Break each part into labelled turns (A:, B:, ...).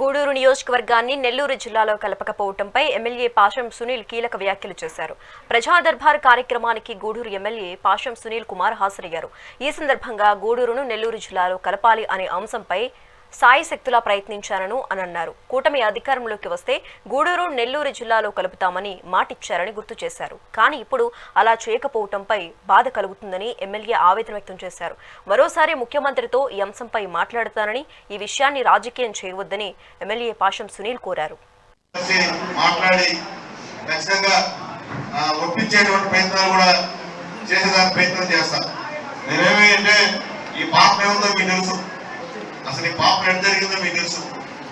A: గూడూరు నియోజకవర్గాన్ని నెల్లూరు జిల్లాలో కలపకపోవటంపై ఎమ్మెల్యే పాషం సునీల్ కీలక వ్యాఖ్యలు చేశారు. ప్రజా దర్బార్ కార్యక్రమానికి గూడూరు ఎమ్మెల్యే పాషం సునీల్ కుమార్ హాజరయ్యారు. ఈ సందర్భంగా గూడూరును నెల్లూరు జిల్లాలో కలపాలి అనే అంశంపై సాయి శక్తులా ప్రయత్నించారను అని అన్నారు. కూటమి అధికారంలోకి వస్తే గూడూరు నెల్లూరు జిల్లాలో కలుపుతామని మాటిచ్చారని గుర్తు చేశారు. కానీ ఇప్పుడు అలా చేయకపోవటంపై బాధ కలుగుతుందని ఎమ్మెల్యే ఆవేదన వ్యక్తం చేశారు. మరోసారి ముఖ్యమంత్రితో ఈ అంశంపై మాట్లాడతానని ఈ విషయాన్ని రాజకీయం చేయవద్దని ఎమ్మెల్యే పాషం సునీల్ కోరారు.
B: మాట్లాడి ఖచ్చితంగా ఒప్పించేటువంటి ప్రయత్నాలు కూడా చేసేదానికి ప్రయత్నం నేనేమి అంటే ఈ పాపం ఏముందో మీకు తెలుసు. అసలు ఈ పాపం ఎంత జరిగిందో మీకు తెలుసు.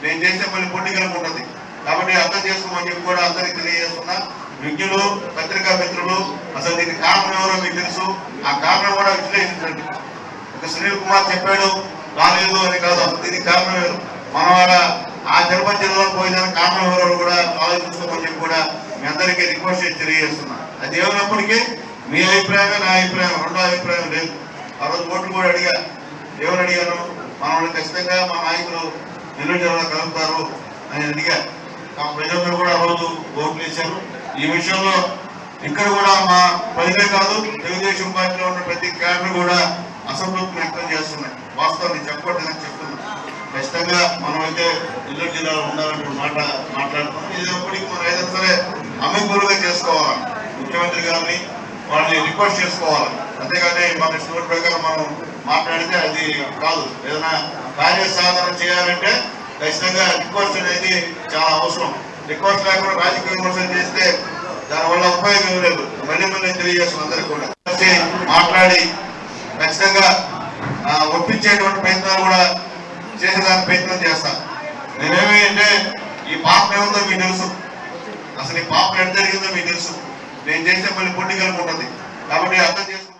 B: నేను చేస్తే మళ్ళీ పొండికలకు ఉంటుంది. కాబట్టి అర్థం చేసుకోమని చెప్పి కూడా అందరికి తెలియజేస్తున్నా. విజ్ఞులు పత్రికా మిత్రులు అసలు దీనికి కారణం ఎవరో మీకు తెలుసు. ఆ కారణం కూడా విశ్లేషించండి. ఒక సునీల్ కుమార్ చెప్పాడు రాలేదు అని కాదు. అసలు దీనికి కారణం ఎవరు? మన వాళ్ళ ఆ తిరుపతి జిల్లాలో పోయిన కారణం ఎవరో కూడా ఆలోచించుకోమని చెప్పి కూడా మీ అందరికీ రిక్వెస్ట్ చేసి తెలియజేస్తున్నా. అది ఏమైనప్పటికీ మీ అభిప్రాయమే నా అభిప్రాయం రెండో అభిప్రాయం లేదు. ఆ రోజు ఓట్లు కూడా అడిగా. ఎవరు అడిగాను మనల్ని ఖచ్చితంగా మా నాయకులు నెల్లూరు జిల్లాలో కలుపుతారు అని అడిగారు ఆ ప్రజలందరూ కూడా రోజు ఓట్లు వేశారు. ఈ విషయంలో ఇక్కడ కూడా మా ప్రజలే కాదు తెలుగుదేశం పార్టీలో ఉన్న ప్రతి క్యాడర్ కూడా అసంతృప్తి వ్యక్తం చేస్తున్నాయి వాస్తవాన్ని చెప్పకూడదని చెప్తున్నాను ఖచ్చితంగా మనం అయితే నెల్లూరు జిల్లాలో ఉండాలంటే మాట మాట్లాడుతున్నాం. ఇది ఎప్పటికీ మనం ఏదైనా సరే అమలుగా చేసుకోవాలి. ముఖ్యమంత్రి గారిని వాళ్ళని రిక్వెస్ట్ చేసుకోవాలి. అంతేగాని మన స్టోర్ ప్రకారం మనం మాట్లాడితే అది కాదు. ఏదైనా కార్యసాధన చేయాలంటే ఖచ్చితంగా రిక్వెస్ట్ అనేది చాలా అవసరం. రిక్వెస్ట్ లేకుండా రాజకీయ విమర్శలు చేస్తే దానివల్ల ఉపయోగం లేదు. మళ్ళీ మళ్ళీ తెలియజేస్తున్నాం అందరికీ కూడా. మాట్లాడి ఖచ్చితంగా ఆ, ఒప్పించేటువంటి ప్రయత్నాలు కూడా చేసేదానికి ప్రయత్నం చేస్తా. నేనేమి అంటే ఈ పాప ఏముందో మీకు తెలుసు. అసలు ఈ పాప ఎంత జరిగిందో మీకు తెలుసు. నేను చేస్తే మళ్ళీ పొండికలకు ఉంటుంది. కాబట్టి అర్థం చేసుకుంటే